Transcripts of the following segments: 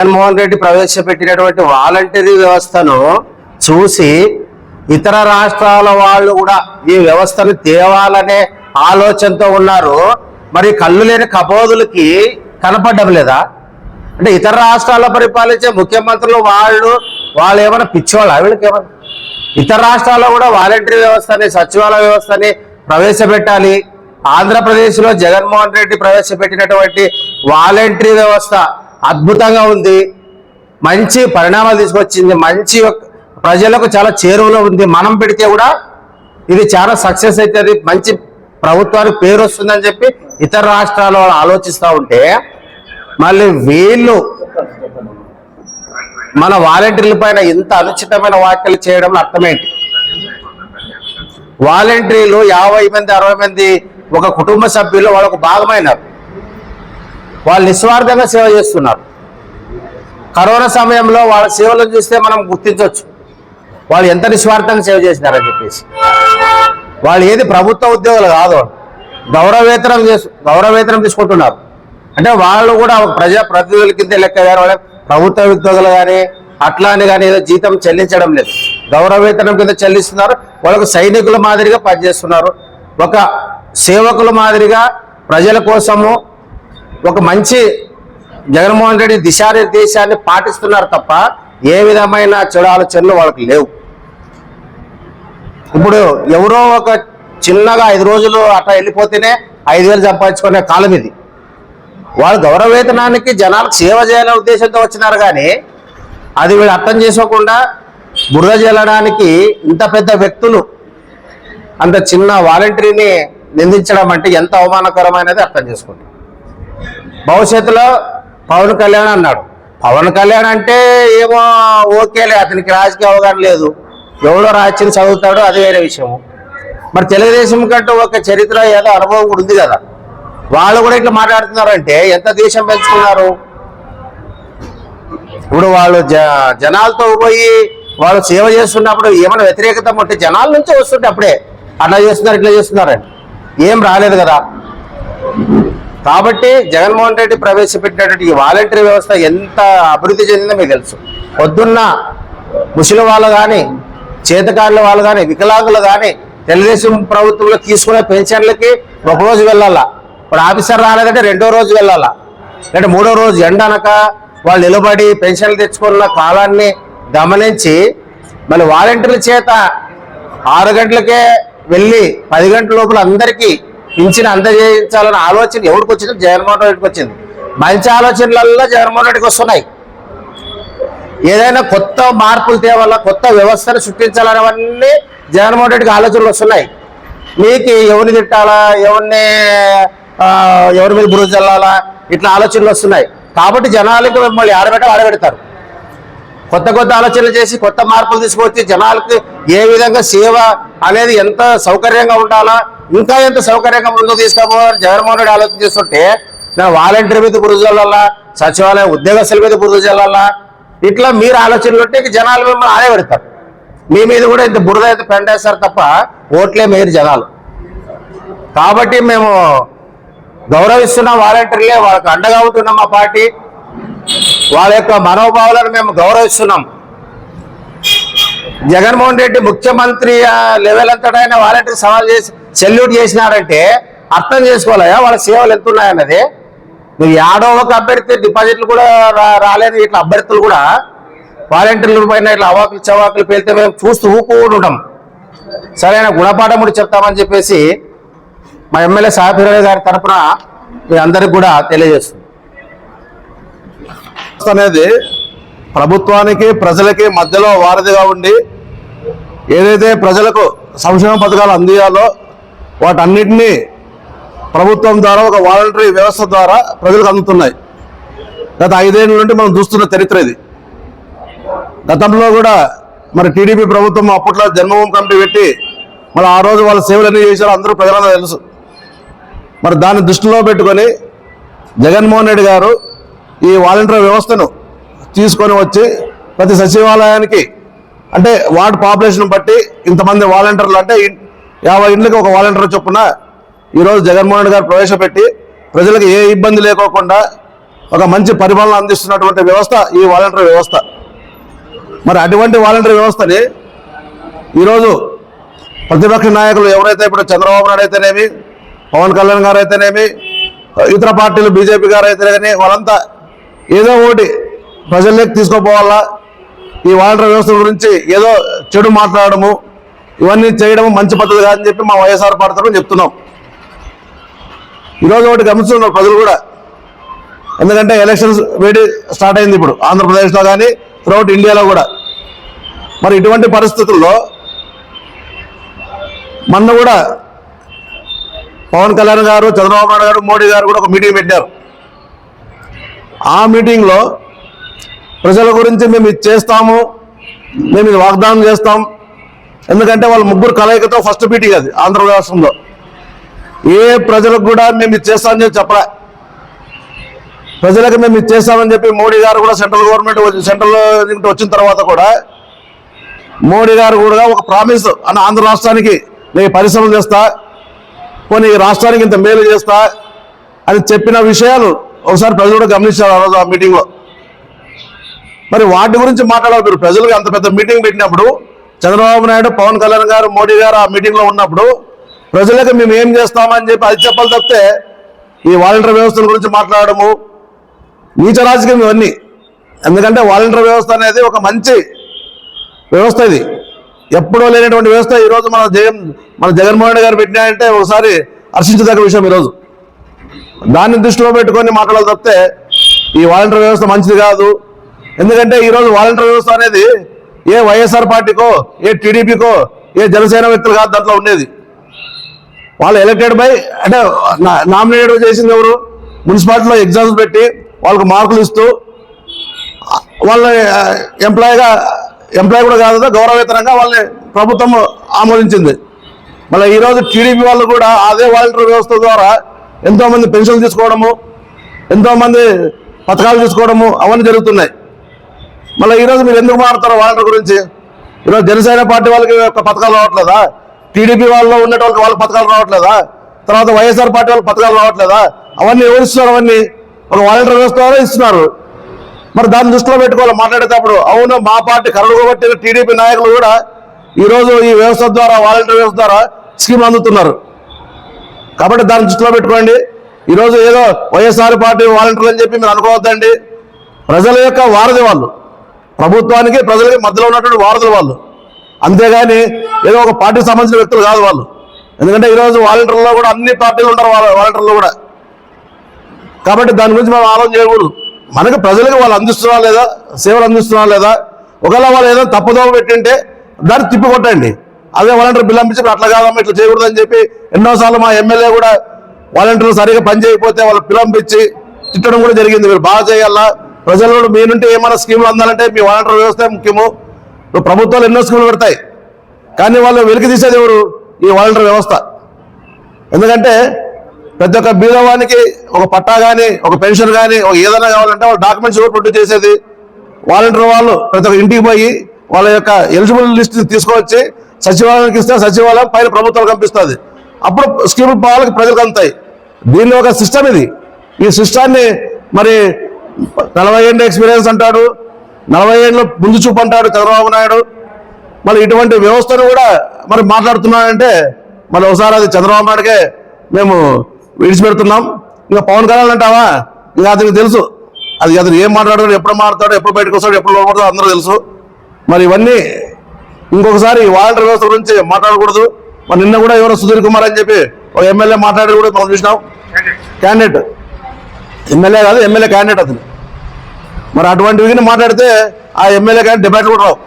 జగన్మోహన్ రెడ్డి ప్రవేశపెట్టినటువంటి వాలంటరీ వ్యవస్థను చూసి ఇతర రాష్ట్రాల వాళ్ళు కూడా ఈ వ్యవస్థను తేవాలనే ఆలోచనతో ఉన్నారు. మరి కళ్ళు లేని కబోదులకి కనపడడం లేదా? అంటే ఇతర రాష్ట్రాల్లో పరిపాలించే ముఖ్యమంత్రులు వాళ్ళు వాళ్ళు ఏమైనా పిచ్చోళ్ళ వీళ్ళకి ఏమైనా? ఇతర రాష్ట్రాల్లో కూడా వాలంటరీ వ్యవస్థని సచివాలయ వ్యవస్థని ప్రవేశపెట్టాలి. ఆంధ్రప్రదేశ్లో జగన్మోహన్ రెడ్డి ప్రవేశపెట్టినటువంటి వాలంటరీ వ్యవస్థ అద్భుతంగా ఉంది. మంచి పరిణామాలు తీసుకొచ్చింది. మంచి ఒక- ప్రజలకు చాలా చేరువలో ఉంది. మనం పెడితే కూడా ఇది చాలా సక్సెస్ అవుతుంది. మంచి ప్రభుత్వానికి పేరు వస్తుందని చెప్పి ఇతర రాష్ట్రాల వాళ్ళు ఆలోచిస్తూ ఉంటే మళ్ళీ వీళ్ళు మన వాలంటీర్ల పైన ఇంత అనుచితమైన వ్యాఖ్యలు చేయడం అర్థమేంటి? వాలంటీర్లు యాభై మంది అరవై మంది ఒక కుటుంబ సభ్యులు వాళ్ళకు భాగమైనారు. వాళ్ళు నిస్వార్థంగా సేవ చేస్తున్నారు. కరోనా సమయంలో వాళ్ళ సేవలను చూస్తే మనం గుర్తించవచ్చు. వాళ్ళు ఎంత నిస్వార్థంగా సేవ చేసినారని చెప్పేసి. వాళ్ళు ఏది ప్రభుత్వ ఉద్యోగులు కాదు. గౌరవేతనం చేసు గౌరవేతనం తీసుకుంటున్నారు. అంటే వాళ్ళు కూడా ఒక ప్రజా ప్రతినిధుల కింద లెక్క వేరే ప్రభుత్వ ఉద్యోగులు కానీ అట్లా అని కానీ ఏదో జీతం చెల్లించడం లేదు. గౌరవేతనం కింద చెల్లిస్తున్నారు. వాళ్ళకు సైనికుల మాదిరిగా పనిచేస్తున్నారు. ఒక సేవకుల మాదిరిగా ప్రజల కోసము ఒక మంచి జగన్మోహన్ రెడ్డి దిశానిర్దేశాన్ని పాటిస్తున్నారు తప్ప ఏ విధమైన చెడు ఆలోచనలు వాళ్ళకి లేవు. ఇప్పుడు ఎవరో ఒక చిన్నగా ఐదు రోజులు అట్లా వెళ్ళిపోతేనే ఐదు వేలు సంపాదించుకునే కాలం ఇది. వాళ్ళు గౌరవవేతనానికి జనాలకు సేవ చేయాలనే ఉద్దేశంతో వచ్చినారు కానీ అది వీళ్ళు అర్థం చేసుకోకుండా బురద జల్లడానికి ఇంత పెద్ద వ్యక్తులు అంత చిన్న వాలంటరీని నిందించడం అంటే ఎంత అవమానకరమైనది అర్థం చేసుకుంటాం భవిష్యత్తులో పవన్ కళ్యాణ్ అన్నాడు. పవన్ కళ్యాణ్ అంటే ఏమో ఓకేలే అతనికి రాజకీయ అవగాహన లేదు. ఎవడో రాజ్యం చదువుతాడో అది వేరే విషయము. మరి తెలుగుదేశం కంటే ఒక చరిత్ర ఏదో అనుభవం కూడా ఉంది కదా. వాళ్ళు కూడా ఇట్లా మాట్లాడుతున్నారంటే ఎంత దేశం పెంచుకున్నారు? ఇప్పుడు వాళ్ళు జ జనాలతో పోయి వాళ్ళు సేవ చేస్తున్నప్పుడు ఏమైనా వ్యతిరేకత ఉంటే జనాల నుంచే వస్తుంటే అప్పుడే అట్లా చేస్తున్నారు ఇట్లా చేస్తున్నారని. ఏం రాలేదు కదా. కాబట్టి జగన్మోహన్ రెడ్డి ప్రవేశపెట్టినటువంటి ఈ వాలంటరీ వ్యవస్థ ఎంత అభివృద్ధి చెందిందో మీకు తెలుసు. పొద్దున్న ముసలి వాళ్ళు కానీ చేతకారుల వాళ్ళు కానీ వికలాంగులు కానీ తెలుగుదేశం ప్రభుత్వంలో తీసుకునే పెన్షన్లకి ఒక రోజు వెళ్ళాలా. ఇప్పుడు ఆఫీసర్ రాలేదంటే రెండో రోజు వెళ్ళాలా. అంటే మూడో రోజు ఎండనక వాళ్ళు నిలబడి పెన్షన్లు తెచ్చుకున్న కాలాన్ని గమనించి మళ్ళీ వాలంటీర్ల చేత ఆరు గంటలకే వెళ్ళి పది గంటల లోపల అందరికీ పింఛన్ అందజేయించాలని ఆలోచన ఎవరికి వచ్చింది? జగన్మోహన్ రెడ్డికి వచ్చింది. మంచి ఆలోచనలల్లో జగన్మోహన్ రెడ్డికి వస్తున్నాయి. ఏదైనా కొత్త మార్పులు తేవాల కొత్త వ్యవస్థను సృష్టించాలనేవన్నీ జగన్మోహన్ రెడ్డికి ఆలోచనలు వస్తున్నాయి. మీకు ఎవరిని తిట్టాలా ఎవరిని ఎవరి మీద బురుజు చల్లాలా ఇట్లా ఆలోచనలు వస్తున్నాయి. కాబట్టి జనాలకి మిమ్మల్ని ఆడబెట్ట ఆడబెడతారు. కొత్త కొత్త ఆలోచనలు చేసి కొత్త మార్పులు తీసుకొచ్చి జనాలకి ఏ విధంగా సేవ అనేది ఎంత సౌకర్యంగా ఉండాలా ఇంకా ఎంత సౌకర్యంగా ముందుకు తీసుకోవాలని జగన్మోహన్ రెడ్డి ఆలోచన చేస్తుంటే నా వాలంటీర్ మీద బురుజు చల్లాలా సచివాలయ ఉద్యోగస్తుల మీద బురుజు చల్లాలా ఇట్లా మీరు ఆలోచనలు ఉంటే జనాలు మిమ్మల్ని ఆడే పెడతారు. మీ మీద కూడా ఇంత బురద అయితే పెండేస్తారు తప్ప ఓట్లే మీరు జనాలు. కాబట్టి మేము గౌరవిస్తున్నాం వాలంటీర్లే వాళ్ళకి అండగా ఉంటున్నాం మా పార్టీ. వాళ్ళ యొక్క మనోభావాలను మేము గౌరవిస్తున్నాం. జగన్మోహన్ రెడ్డి ముఖ్యమంత్రి ఆ, లెవెల్ అంతటైనా వాలంటీర్ సవాల్ చేసి సెల్యూట్ చేసినారంటే అర్థం చేసుకోవాలయా వాళ్ళ సేవలు ఎంత ఉన్నాయన్నది నువ్వు ఏడో ఒక అభ్యర్థి డిపాజిట్లు కూడా రా- రాలేదు ఇట్లా అభ్యర్థులు కూడా వాలంటీర్ల పైన ఇట్లా అవాకులు చవాకులు పేలితే మేము చూస్తూ ఊపుకుంటూ సరైన గుణపాఠం కూడా చెప్తామని చెప్పేసి మా ఎమ్మెల్యే సాఫీరావు గారి తరఫున మీ అందరికి కూడా తెలియజేస్తుంది. అనేది ప్రభుత్వానికి ప్రజలకి మధ్యలో వారధిగా ఉండి ఏదైతే ప్రజలకు సంక్షేమ పథకాలు అందియాలో వాటన్నిటినీ ప్రభుత్వం ద్వారా ఒక వాలంటరీ వ్యవస్థ ద్వారా ప్రజలకు అందుతున్నాయి. గత ఐదేళ్ళ నుండి మనం చూస్తున్న చరిత్ర ఇది. గతంలో కూడా మరి టీడీపీ ప్రభుత్వం అప్పట్లో జన్మభూమి కమిటీ పెట్టి మరి ఆ రోజు వాళ్ళ సేవలు ఎన్ని చేశారో అందరూ ప్రజలందరూ తెలుసు. మరి దాన్ని దృష్టిలో పెట్టుకొని జగన్మోహన్ రెడ్డి గారు ఈ వాలంటీర్ వ్యవస్థను తీసుకొని వచ్చి ప్రతి సచివాలయానికి అంటే వార్డ్ పాపులేషన్ బట్టి ఇంతమంది వాలంటీర్లు అంటే యాభై ఇండ్లకి ఒక వాలంటీర్ చొప్పున ఈరోజు జగన్మోహన్ రెడ్డి గారు ప్రవేశపెట్టి ప్రజలకు ఏ ఇబ్బంది లేకోకుండా ఒక మంచి పరిపాలన అందిస్తున్నటువంటి వ్యవస్థ ఈ వాలంటీర్ వ్యవస్థ. మరి అటువంటి వాలంటీర్ వ్యవస్థని ఈరోజు ప్రతిపక్ష నాయకులు ఎవరైతే ఇప్పుడు చంద్రబాబు నాయుడు అయితేనేమి పవన్ కళ్యాణ్ గారు అయితేనేమి ఇతర పార్టీలు బీజేపీ గారు అయితేనేమి వాళ్ళంతా ఏదో ఒకటి ప్రజల్లోకి తీసుకోపోవాలా? ఈ వాలంటీర్ వ్యవస్థ గురించి ఏదో చెడు మాట్లాడము ఇవన్నీ చేయడం మంచి పద్ధతి కాదని చెప్పి మా వైఎస్ఆర్ పార్టీ చెప్తున్నాం. ఈరోజు ఒకటి గమనిస్తున్నారు ప్రజలు కూడా. ఎందుకంటే ఎలక్షన్స్ వేడి స్టార్ట్ అయింది ఇప్పుడు ఆంధ్రప్రదేశ్లో కానీ త్రూఅవుట్ ఇండియాలో కూడా. మరి ఇటువంటి పరిస్థితుల్లో మొన్న కూడా పవన్ కళ్యాణ్ గారు చంద్రబాబు నాయుడు గారు మోడీ గారు కూడా ఒక మీటింగ్ పెట్టారు. ఆ మీటింగ్లో ప్రజల గురించి మేము ఇది చేస్తాము మేము ఇది వాగ్దానం చేస్తాం ఎందుకంటే వాళ్ళ ముగ్గురు కలయికతో ఫస్ట్ మీటింగ్ అది ఆంధ్ర రాష్ట్రంలో. ఏ ప్రజలకు కూడా మేము ఇది చేస్తామని చెప్పి చెప్పలే. ప్రజలకు మేము ఇది చేస్తామని చెప్పి మోడీ గారు కూడా సెంట్రల్ గవర్నమెంట్ వచ్చి- సెంట్రల్ వచ్చిన తర్వాత కూడా మోడీ గారు కూడా ఒక ప్రామిస్ అన్న ఆంధ్ర రాష్ట్రానికి నేను పరిశ్రమలు చేస్తా పోనీ ఈ రాష్ట్రానికి ఇంత మేలు చేస్తా అని చెప్పిన విషయాలు ఒకసారి ప్రజలు కూడా గమనించారు ఆ రోజు ఆ మీటింగ్లో మరి వాటి గురించి మాట్లాడాలి మీరు. ప్రజలకు అంత పెద్ద మీటింగ్ పెట్టినప్పుడు చంద్రబాబు నాయుడు పవన్ కళ్యాణ్ గారు మోడీ గారు ఆ మీటింగ్లో ఉన్నప్పుడు ప్రజలకు మేము ఏం చేస్తామని చెప్పి అది చెప్పాలి తప్పితే ఈ వాలంటీర్ వ్యవస్థల గురించి మాట్లాడము. నీచ రాజకీయం ఇవన్నీ. ఎందుకంటే వాలంటీర్ వ్యవస్థ అనేది ఒక మంచి వ్యవస్థ ఇది. ఎప్పుడో లేనటువంటి వ్యవస్థ. ఈరోజు మన జయం మన జగన్మోహన్ రెడ్డి గారు పెట్టినాయంటే ఒకసారి హర్షించదగ్గ విషయం ఈరోజు దాన్ని దృష్టిలో పెట్టుకొని మాట్లాడాలి తప్పితే ఈ వాలంటీర్ వ్యవస్థ మంచిది కాదు. ఎందుకంటే ఈరోజు వాలంటీర్ వ్యవస్థ అనేది ఏ వైఎస్ఆర్ పార్టీకో ఏ టీడీపీకో ఏ జనసేన వ్యక్తులు కాదు దాంట్లో ఉండేది. వాళ్ళు ఎలక్టెడ్ బై అంటే నామినేటెడ్ చేసింది ఎవరు? మున్సిపాలిటీలో ఎగ్జామ్స్ పెట్టి వాళ్ళకు మార్కులు ఇస్తూ వాళ్ళని ఎంప్లాయీగా ఎంప్లాయీ కూడా కాదు గౌరవవేతనంగా వాళ్ళని ప్రభుత్వం ఆమోదించింది. మళ్ళీ ఈరోజు టీడీపీ వాళ్ళు కూడా అదే వాలంటీర్ వ్యవస్థ ద్వారా ఎంతోమంది పెన్షన్లు తీసుకోవడము ఎంతోమంది పథకాలు తీసుకోవడము అవన్నీ జరుగుతున్నాయి. మళ్ళీ ఈరోజు మీరు ఎందుకు మాట్లాడతారు వాలంటీర్ గురించి? ఈరోజు జనసేన పార్టీ వాళ్ళకి ఒక పథకాలు రావట్లేదా? టీడీపీ వాళ్ళలో ఉన్న వాళ్ళకి వాళ్ళకి పథకాలు రావట్లేదా? తర్వాత వైఎస్ఆర్ పార్టీ వాళ్ళకి పథకాలు రావట్లేదా? అవన్నీ ఎవరిస్తున్నారు అవన్నీ? ఒక వాలంటీర్ వ్యవస్థ ఇస్తున్నారు. మరి దాన్ని దృష్టిలో పెట్టుకోవాలి మాట్లాడేటప్పుడు. అవును మా పార్టీ కరడుగొట్టిన టీడీపీ నాయకులు కూడా ఈరోజు ఈ వ్యవస్థ ద్వారా వాలంటీర్ వ్యవస్థ ద్వారా స్కీమ్ అందుతున్నారు. కాబట్టి దాన్ని దృష్టిలో పెట్టుకోండి. ఈరోజు ఏదో వైఎస్ఆర్ పార్టీ వాలంటీర్లు అని చెప్పి మీరు అనుకోవద్దండి. ప్రజల యొక్క వారధి వాళ్ళు. ప్రభుత్వానికి ప్రజలకి మధ్యలో ఉన్నటువంటి వారధులు వాళ్ళు. అంతేగాని ఏదో ఒక పార్టీకి సంబంధించిన వ్యక్తులు కాదు వాళ్ళు. ఎందుకంటే ఈరోజు వాలంటీర్లో కూడా అన్ని పార్టీలు ఉంటారు వాళ్ళ వాలంటీర్లు కూడా. కాబట్టి దాని గురించి మనం ఆలోచన చేయకూడదు. మనకి ప్రజలకు వాళ్ళు అందిస్తున్నా లేదా సేవలు అందిస్తున్నా లేదా ఒకవేళ వాళ్ళు ఏదో తప్పుదోవ పెట్టింటే దాన్ని తిప్పి కొట్టండి అదే వాలంటీర్ బిల్ అంపించి అట్లా కాదమ్మా ఇట్లా చేయకూడదు అని చెప్పి ఎన్నోసార్లు మా ఎమ్మెల్యే కూడా వాలంటీర్లు సరిగా పని చేయకపోతే వాళ్ళు పిలంపించి తిట్టడం కూడా జరిగింది. మీరు బాగా చేయాలా? ప్రజలు కూడా మీ నుండి ఏమైనా స్కీములు అందాలంటే మీ వాలంటీర్ వ్యవస్థ ముఖ్యము. ఇప్పుడు ప్రభుత్వాలు ఎన్నో స్కీములు పెడతాయి. కానీ వాళ్ళు వెలికి తీసేది ఎవరు? ఈ వాలంటీర్ వ్యవస్థ. ఎందుకంటే ప్రతి ఒక్క బీదవానికి ఒక పట్టా కానీ ఒక పెన్షన్ కానీ ఒక ఏదైనా కావాలంటే వాళ్ళు డాక్యుమెంట్స్ కూడా ప్రొడ్యూస్ చేసేది? వాలంటీర్ వాళ్ళు ప్రతి ఒక్క ఇంటికి పోయి వాళ్ళ యొక్క ఎలిజిబుల్ లిస్ట్ తీసుకువచ్చి సచివాలయానికి ఇస్తే సచివాలయం పైన ప్రభుత్వాలు పంపిస్తుంది అప్పుడు స్కీములు వాళ్ళకి ప్రజలకు అందుతాయి. దీనిలో ఒక సిస్టమ్ ఇది. ఈ సిస్టాన్ని మరి నలభై ఏళ్ళ ఎక్స్పీరియన్స్ అంటాడు. నలభై ఏళ్ళు ముందు చూపు అంటాడు చంద్రబాబు నాయుడు. మరి ఇటువంటి వ్యవస్థను కూడా మరి మాట్లాడుతున్నాడంటే మరి ఒకసారి అది చంద్రబాబు నాయుడుకే మేము విడిచిపెడుతున్నాం. ఇంకా పవన్ కళ్యాణ్ అంటావా? ఇంకా అతనికి తెలుసు. అది అతను ఏం మాట్లాడతాడు ఎప్పుడు మాట్లాడతాడు ఎప్పుడు బయటకు వస్తాడు ఎప్పుడు లోపడతాడు అందరూ తెలుసు. మరి ఇవన్నీ ఇంకొకసారి వాలంటీర్ వ్యవస్థ గురించి మాట్లాడకూడదు. మరి నిన్న కూడా ఎవరో సుధీర్ కుమార్ అని చెప్పి ఒక ఎమ్మెల్యే మాట్లాడి కూడా మనం చూసినాం. క్యాండిడేట్ ఎమ్మెల్యే కాదు ఎమ్మెల్యే క్యాండిడేట్ అతను. మరి అటువంటి మాట్లాడితే ఆ ఎమ్మెల్యే కానీ డిబేట్ కూడా రావు.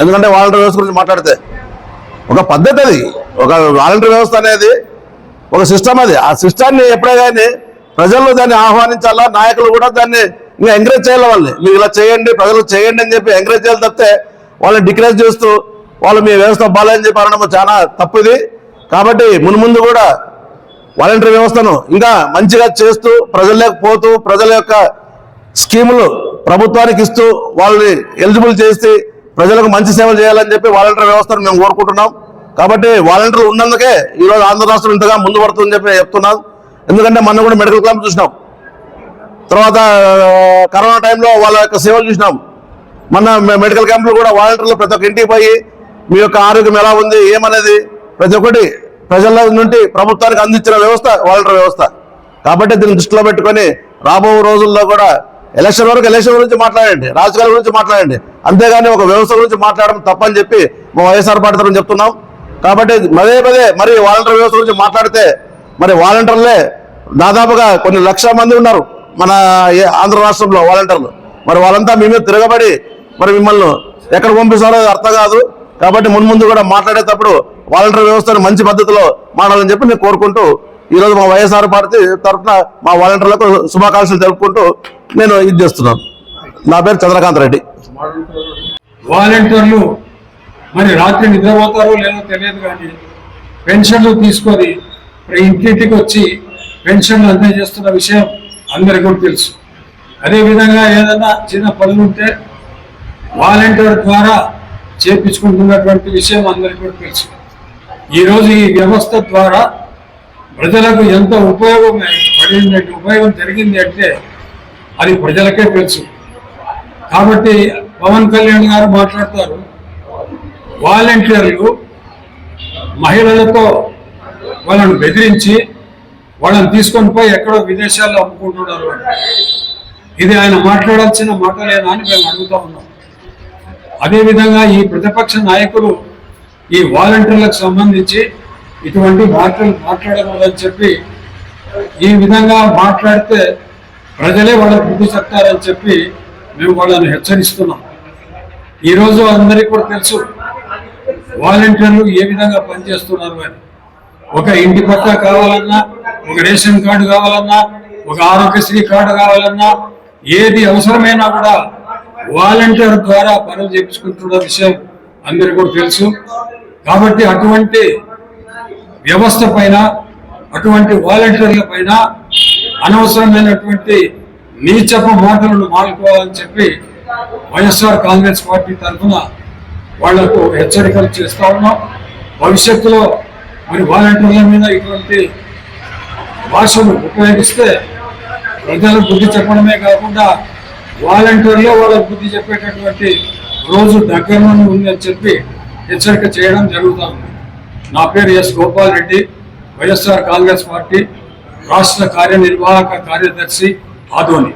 ఎందుకంటే వాలంటీర్ వ్యవస్థ గురించి మాట్లాడితే. ఒక పద్ధతి అది. ఒక వాలంటీర్ వ్యవస్థ అనేది ఒక సిస్టమ్ అది. ఆ సిస్టాన్ని ఎప్పుడే కానీ ప్రజల్లో దాన్ని ఆహ్వానించాలా? నాయకులు కూడా దాన్ని ఇంకా ఎంకరేజ్ చేయాలి వాళ్ళని? మీరు ఇలా చేయండి ప్రజలు చేయండి అని చెప్పి ఎంకరేజ్ చేయాలి తప్పితే వాళ్ళని డిక్రేజ్ చేస్తూ వాళ్ళు మీ వ్యవస్థ బాగాలని చెప్పి అనడం చాలా తప్పు ఇది కాబట్టి మున్ముందు కూడా వాలంటీర్ వ్యవస్థను ఇంకా మంచిగా చేస్తూ ప్రజల్లోకి పోతూ ప్రజల యొక్క స్కీములు ప్రభుత్వానికి ఇస్తూ వాళ్ళని ఎలిజిబుల్ చేసి ప్రజలకు మంచి సేవలు చేయాలని చెప్పి వాలంటీర్ వ్యవస్థను మేము కోరుకుంటున్నాం. కాబట్టి వాలంటీర్లు ఉన్నందుకే ఈరోజు ఆంధ్ర రాష్ట్రం ఇంతగా ముందు పడుతుందని చెప్పి చెప్తున్నాం. ఎందుకంటే మనం కూడా మెడికల్ క్యాంప్ చూసినాం. తర్వాత కరోనా టైంలో వాళ్ళ యొక్క సేవలు చూసినాం. మన మెడికల్ క్యాంపులు కూడా వాలంటీర్లు ప్రతి ఒక్క ఇంటికి పోయి మీ యొక్క ఆరోగ్యం ఎలా ఉంది ఏమనేది ప్రతి ఒక్కటి ప్రజల నుండి ప్రభుత్వానికి అందించిన వ్యవస్థ వాలంటీర్ వ్యవస్థ. కాబట్టి దీన్ని దృష్టిలో పెట్టుకొని రాబో రోజుల్లో కూడా ఎలక్షన్ వరకు ఎలక్షన్ గురించి మాట్లాడండి. రాజకీయాల గురించి మాట్లాడండి. అంతేగాని ఒక వ్యవస్థ గురించి మాట్లాడడం తప్పని చెప్పి మా వైఎస్ఆర్ పార్టీ తరఫున చెప్తున్నాం. కాబట్టి పదే పదే మరి వాలంటీర్ వ్యవస్థ గురించి మాట్లాడితే మరి వాలంటీర్లే దాదాపుగా కొన్ని లక్షల మంది ఉన్నారు మన ఆంధ్ర రాష్ట్రంలో వాలంటీర్లు. మరి వాళ్ళంతా మీ మీద తిరగబడి మరి మిమ్మల్ని ఎక్కడ పంపిస్తారో అది అర్థం కాదు. కాబట్టి మున్ముందు కూడా మాట్లాడేటప్పుడు వాలంటీర్ వ్యవస్థను మంచి పద్ధతిలో మాట్లాడాలని చెప్పి నేను కోరుకుంటూ ఈరోజు మా వైఎస్ఆర్ పార్టీ తరఫున మా వాలంటీర్లకు శుభాకాంక్షలు తెలుపుకుంటూ నేను ఇది చేస్తున్నాను. నా పేరు చంద్రకాంత్ రెడ్డి. వాలంటీర్లు మరి రాత్రి నిద్రపోతారో లేదో తెలియదు కానీ పెన్షన్లు తీసుకొని ఇంటింటికి వచ్చి పెన్షన్లు అందజేస్తున్న విషయం అందరికీ కూడా తెలుసు. అదేవిధంగా ఏదైనా చిన్న పనులు ఉంటే వాలంటీర్ ద్వారా చేపించుకుంటున్నటువంటి విషయం అందరికీ కూడా తెలుసు. ఈరోజు ఈ వ్యవస్థ ద్వారా ప్రజలకు ఎంత ఉపయోగం పడింది ఉపయోగం జరిగింది అంటే అది ప్రజలకే తెలుసు. కాబట్టి పవన్ కళ్యాణ్ గారు మాట్లాడతారు. వాలంటీర్లు మహిళలతో వాళ్ళను బెదిరించి వాళ్ళని తీసుకొని పోయి ఎక్కడో విదేశాల్లో అమ్ముకుంటున్నారు ఇది ఆయన మాట్లాడాల్సిన మాటలేనా అని మేము అడుగుతూ ఉన్నాం. అదేవిధంగా ఈ ప్రతిపక్ష నాయకులు ఈ వాలంటీర్లకు సంబంధించి ఇటువంటి మాటలు మాట్లాడకూడదని చెప్పి ఈ విధంగా మాట్లాడితే ప్రజలే వాళ్ళకు బుద్ధి చెప్తారని చెప్పి మేము వాళ్ళని హెచ్చరిస్తున్నాం. ఈరోజు అందరికీ కూడా తెలుసు వాలంటీర్లు ఏ విధంగా పనిచేస్తున్నారు అని. ఒక ఇంటి పట్టా కావాలన్నా ఒక రేషన్ కార్డు కావాలన్నా ఒక ఆరోగ్యశ్రీ కార్డు కావాలన్నా ఏది అవసరమైనా కూడా వాలంటీర్ ద్వారా పనులు చేయించుకుంటున్న విషయం అందరికీ కూడా తెలుసు. కాబట్టి అటువంటి వ్యవస్థ పైన అటువంటి వాలంటీర్ల పైన అనవసరమైనటువంటి నీచప మాటలను మానుకోవాలని చెప్పి వైఎస్ఆర్ కాంగ్రెస్ పార్టీ తరఫున వాళ్ళకు హెచ్చరికలు చేస్తా ఉన్నాం. భవిష్యత్తులో మరి వాలంటీర్ల మీద ఇటువంటి భాషను ఉపయోగిస్తే ప్రజలకు బుద్ధి చెప్పడమే కాకుండా వాలంటీర్లే వాళ్ళకు బుద్ధి చెప్పేటటువంటి రోజు దగ్గరలోనే ఉందని చెప్పి హెచ్చరిక చేయడం జరుగుతూ ఉంది. నా పేరు ఎస్ గోపాల్ రెడ్డి వైఎస్ఆర్ కాంగ్రెస్ పార్టీ రాష్ట్ర కార్యనిర్వాహక కార్యదర్శి ఆదోని.